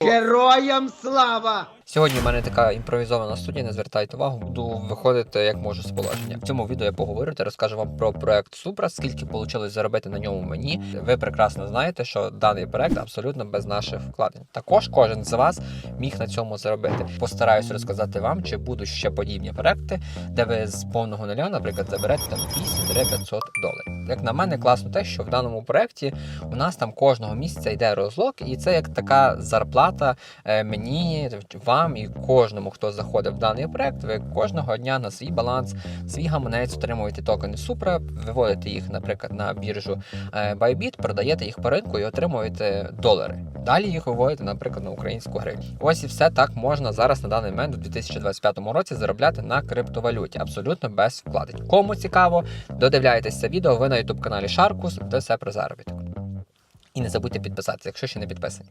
Героям слава! Сьогодні в мене така імпровізована студія, не звертайте увагу, буду виходити як можу з положення. В цьому відео я поговорю та розкажу вам про проект Супра, скільки вийшло заробити на ньому мені. Ви прекрасно знаєте, що даний проект абсолютно без наших вкладень. Також кожен з вас міг на цьому заробити. Постараюсь розказати вам, чи будуть ще подібні проекти, де ви з повного нуля, наприклад, заберете там 200-500 доларів. Як на мене, класно те, що в даному проекті у нас там кожного місяця йде розлог, і це як така зарплата е, мені, вам і кожному, хто заходить в даний проект. Ви кожного дня на свій баланс, свій гаманець отримуєте токени Супра, виводите їх, наприклад, на біржу е, Bybit, продаєте їх по ринку і отримуєте долари. Далі їх виводите, наприклад, на українську гривню. Ось і все так можна зараз на даний момент у 2025 році заробляти на криптовалюті, абсолютно без вкладень. Кому цікаво, додивляйтесь відео. Ви на youtube каналі Шаркус, де все про заробіток. І не забудьте підписатися, якщо ще не підписані.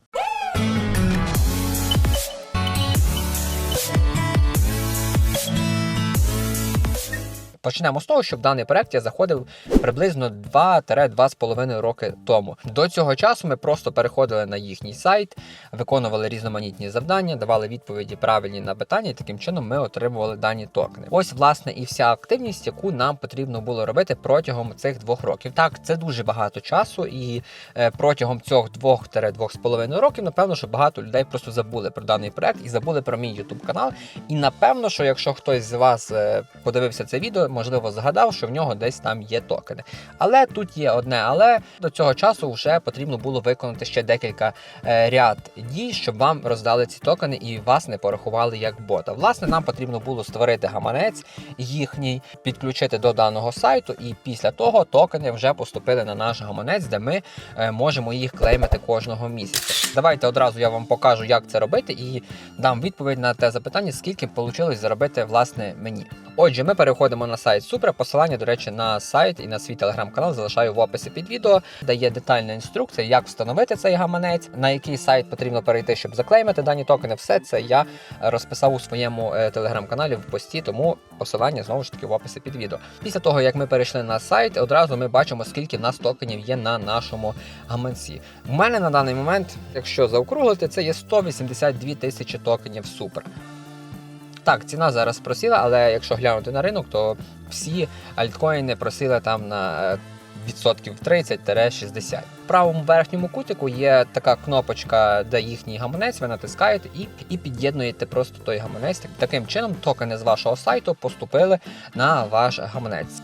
Почнемо з того, що в даний проект я заходив приблизно 2-2,5 роки тому. До цього часу ми просто переходили на їхній сайт, виконували різноманітні завдання, давали відповіді правильні на питання, і таким чином ми отримували дані токени. Ось, власне, і вся активність, яку нам потрібно було робити протягом цих двох років. Так, це дуже багато часу, і е, протягом цих 2-2,5 років, напевно, що багато людей просто забули про даний проект і забули про мій YouTube канал. І напевно, що якщо хтось з вас е, подивився це відео, можливо, згадав, що в нього десь там є токени. Але тут є одне, але до цього часу вже потрібно було виконати ще декілька е, ряд дій, щоб вам роздали ці токени і вас не порахували як бота. Власне, нам потрібно було створити гаманець їхній, підключити до даного сайту, і після того токени вже поступили на наш гаманець, де ми е, можемо їх клеймити кожного місяця. Давайте одразу я вам покажу, як це робити, і дам відповідь на те запитання, скільки вийшло заробити власне мені. Отже, ми переходимо на сайт Супра. Посилання, до речі, на сайт і на свій телеграм-канал залишаю в описі під відео, де є детальна інструкція, як встановити цей гаманець, на який сайт потрібно перейти, щоб заклеймити дані токени. Все це я розписав у своєму е, телеграм-каналі в пості, тому посилання знову ж таки в описі під відео. Після того, як ми перейшли на сайт, одразу ми бачимо, скільки в нас токенів є на нашому гаманці. У мене на даний момент, якщо заокруглити, це є 182 тисячі токенів супер. Так, ціна зараз просіла, але якщо глянути на ринок, то всі альткоїни просили там на е, відсотків 30-60. В правому верхньому кутику є така кнопочка, де їхній гаманець, ви натискаєте і, і під'єднуєте просто той гаманець. Таким чином, токени з вашого сайту поступили на ваш гаманець.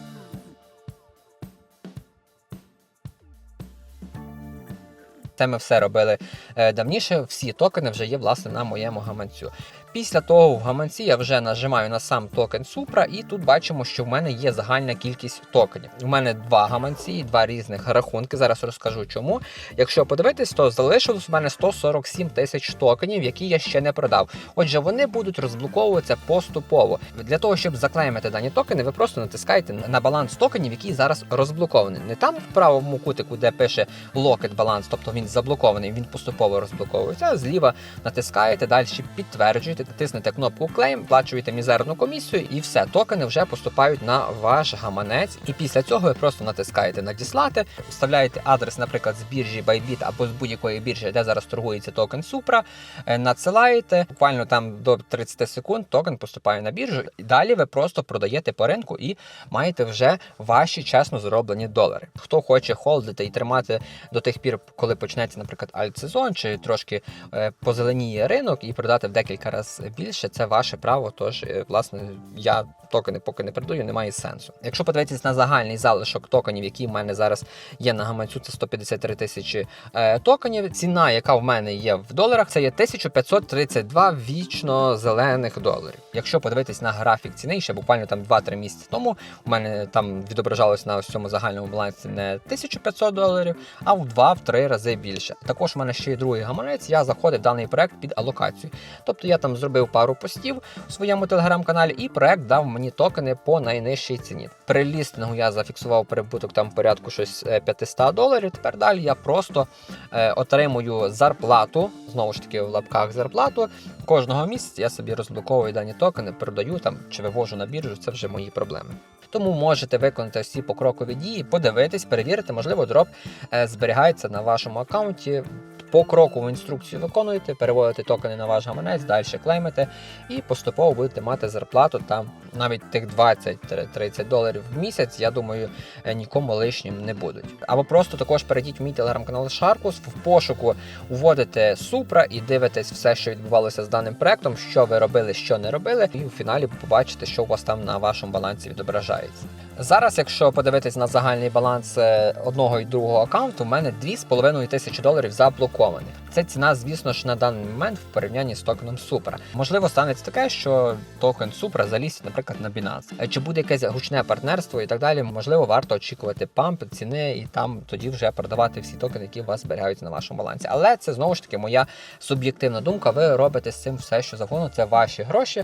Це ми все робили е, давніше. Всі токени вже є власне на моєму гаманцю. Після того в гаманці я вже нажимаю на сам токен Супра, і тут бачимо, що в мене є загальна кількість токенів. У мене два гаманці, два різних рахунки. Зараз розкажу чому. Якщо подивитись, то залишилось у мене 147 тисяч токенів, які я ще не продав. Отже, вони будуть розблоковуватися поступово. Для того, щоб заклеймити дані токени, ви просто натискаєте на баланс токенів, який зараз розблокований. Не там в правому кутику, де пише локет баланс, тобто він заблокований, він поступово розблоковується. А зліва натискаєте, далі підтверджуєте, тиснете кнопку Claim, плачуєте мізерну комісію, і все, токени вже поступають на ваш гаманець. І після цього ви просто натискаєте надіслати, вставляєте адрес, наприклад, з біржі Bybit або з будь-якої біржі, де зараз торгується токен Supra, е, надсилаєте. Буквально там до 30 секунд токен поступає на біржу. Далі ви просто продаєте по ринку і маєте вже ваші чесно зароблені долари. Хто хоче холдити і тримати до тих пір, коли почнеться, наприклад, альтсезон, чи трошки е, позеленіє ринок і продати в декілька разів більше, це ваше право. Тож, е, власне, я токени поки не продаю, немає сенсу. Якщо подивитись на загальний залишок токенів, які в мене зараз є на гаманцю, це 153 тисячі е, токенів. Ціна, яка в мене є в доларах, це є 1532 вічно зелених доларів. Якщо подивитись на графік ціни, ще буквально там 2-3 місяці тому у мене там відображалось на ось цьому загальному балансі не 1500 доларів, а в 2-3 рази більше. Також у мене ще є другий гаманець. Я заходив в даний проект під алокацію. Тобто я там зробив пару постів у своєму телеграм-каналі, і проект дав мені токени по найнижчій ціні. При лістингу я зафіксував прибуток там порядку щось е, 500 доларів. Тепер далі я просто е, отримую зарплату, знову ж таки в лапках зарплату. Кожного місяця я собі розблоковую дані токени, продаю там чи вивожу на біржу. Це вже мої проблеми. Тому можете виконати всі покрокові дії, подивитись, перевірити, можливо, дроп е, зберігається на вашому аккаунті. Покрокову інструкцію виконуєте, переводите токени на ваш гаманець, далі клеймите і поступово будете мати зарплату там навіть тих 20-30 доларів в місяць. Я думаю, е, нікому лишнім не будуть. Або просто також перейдіть в мій телеграм-канал Sharkus, в пошуку вводите Супра і дивитесь все, що відбувалося з даним проектом, що ви робили, що не робили, і у фіналі побачите, що у вас там на вашому балансі відображається. Зараз, якщо подивитись на загальний баланс е, одного і другого аккаунту, у мене 2,5 тисячі доларів заблокованих. Це ціна, звісно ж, на даний момент в порівнянні з токеном Супра. Можливо, станеться таке, що токен Супра заліз, наприклад, на Binance. Е, Чи буде якесь гучне партнерство і так далі? Можливо, варто очікувати памп ціни і там тоді вже продавати всі токени, які у вас зберігаються на вашому балансі. Але це знову ж таки моя суб'єктивна думка. Ви робите з цим все, що завгодно. Це ваші гроші.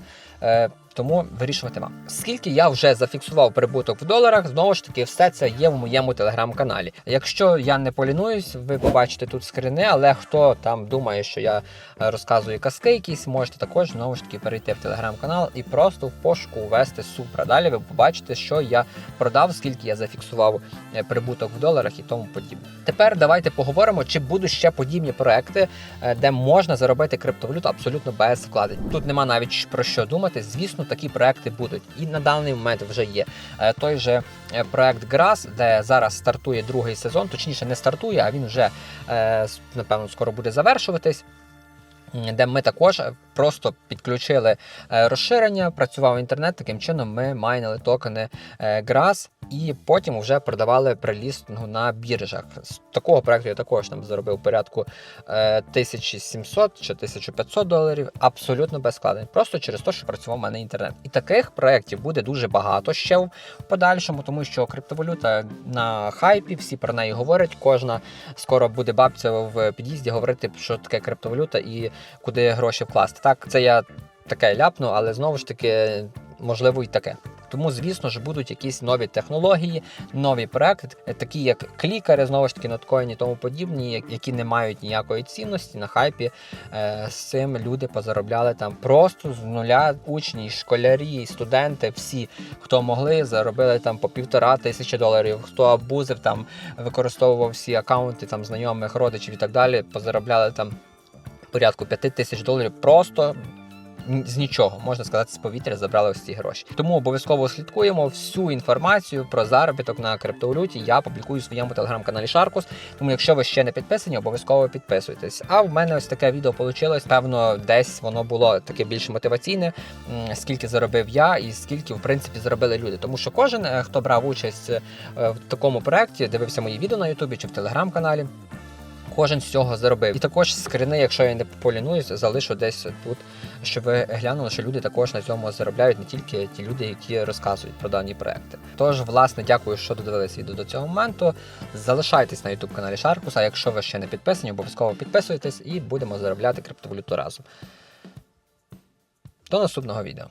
Тому вирішувати вам. Скільки я вже зафіксував прибуток в доларах, знову ж таки, все це є в моєму телеграм-каналі. Якщо я не полінуюсь, ви побачите тут скрини, але хто там думає, що я е, розказую казки якісь, можете також знову ж таки перейти в телеграм-канал і просто в пошуку ввести супра. Далі ви побачите, що я продав, скільки я зафіксував е, прибуток в доларах і тому подібне. Тепер давайте поговоримо, чи будуть ще подібні проекти, е, де можна заробити криптовалюту абсолютно без вкладень. Тут нема навіть про що думати. Звісно, такі проекти будуть. І на даний момент вже є Е, той же е, проект Грас, де зараз стартує другий сезон, точніше не стартує, а він вже е, напевно скоро буде завершуватись. Де ми також просто підключили розширення, працював інтернет. Таким чином ми майнили токени ГРАС. І потім вже продавали при на біржах. З такого проекту я також там заробив порядку е, 1700 чи 1500 доларів абсолютно без складень, просто через те, що працював у мене інтернет. І таких проєктів буде дуже багато ще в подальшому, тому що криптовалюта на хайпі, всі про неї говорять. Кожна скоро буде бабця в під'їзді говорити, що таке криптовалюта і куди гроші вкласти. Так, це я таке ляпну, але знову ж таки, можливо, і таке. Тому, звісно ж, будуть якісь нові технології, нові проекти, такі як клікери, знову ж таки, ноткоїні і тому подібні, які не мають ніякої цінності на хайпі. Е, з цим люди позаробляли там просто з нуля учні, школярі, студенти, всі, хто могли, заробили там по півтора тисячі доларів. Хто абузив там, використовував всі акаунти там знайомих, родичів і так далі, позаробляли там порядку п'яти тисяч доларів просто з нічого, можна сказати, з повітря забрали ось ці гроші. Тому обов'язково слідкуємо всю інформацію про заробіток на криптовалюті. Я публікую у своєму телеграм-каналі Шаркус. Тому, якщо ви ще не підписані, обов'язково підписуйтесь. А в мене ось таке відео вийшло. Певно, десь воно було таке більш мотиваційне, скільки заробив я і скільки, в принципі, заробили люди. Тому що кожен, е, хто брав участь е, в такому проєкті, дивився мої відео на Ютубі чи в телеграм-каналі. Кожен з цього заробив. І також скрини, якщо я не полінуюсь, залишу десь тут, щоб ви глянули, що люди також на цьому заробляють, не тільки ті люди, які розказують про дані проекти. Тож, власне, дякую, що додивились відео до цього моменту. Залишайтесь на youtube каналі Sharkus, а якщо ви ще не підписані, обов'язково підписуйтесь і будемо заробляти криптовалюту разом. До наступного відео.